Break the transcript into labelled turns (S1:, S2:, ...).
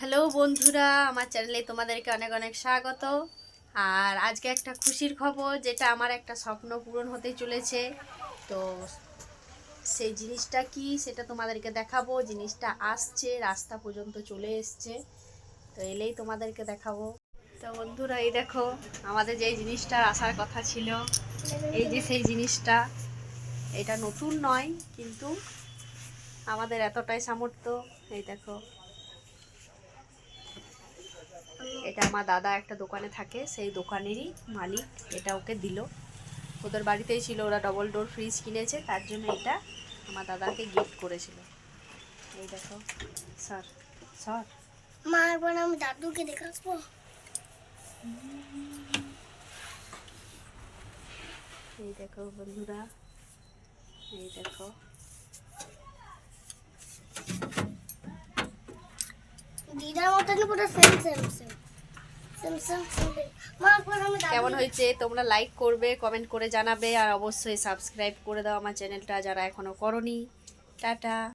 S1: Hello বন্ধুরা, আমার চ্যানেলে তোমাদেরকে অনেক অনেক স্বাগত। আর আজকে একটা খুশির খবর, যেটা আমার একটা স্বপ্ন পূরণ হতে চলেছে। তো সেই জিনিসটা কি, সেটা তোমাদেরকে দেখাবো। জিনিসটা আসছে, রাস্তা পর্যন্ত চলে এসছে। তো এলেই তোমাদেরকে দেখাবো। তো বন্ধুরা, এই দেখো, আমাদের যে জিনিসটা আসার কথা ছিল, এই যে সেই জিনিসটা, এটা নতুন নয়, কিন্তু আমাদের এতটাই সামর্থ্য। এই দেখো এটা আমার দাদা একটা দোকানে থাকে সেই দোকানেরই মালিক এটা ওকে দিল। ওদের বাড়িতেই ছিল ওরা ডবল ডোর ফ্রিজ কিনেছে তার জন্য এটা আমার দাদাকে গিফট করেছিল। এই দেখো স্যার স্যার
S2: মা একবার আমি দাদুকে দেখে আসব
S1: এই দেখো বন্ধুরা এই দেখো।
S2: দিদার মতনই পুরো same same same same same মা একবার আমি দাদু
S1: কেমন হয়েছে? তোমরা লাইক করবে কমেন্ট করে জানাবে, আর অবশ্যই সাবস্ক্রাইব করে দাও আমার চ্যানেলটা যারা এখনও করনি। টাটা।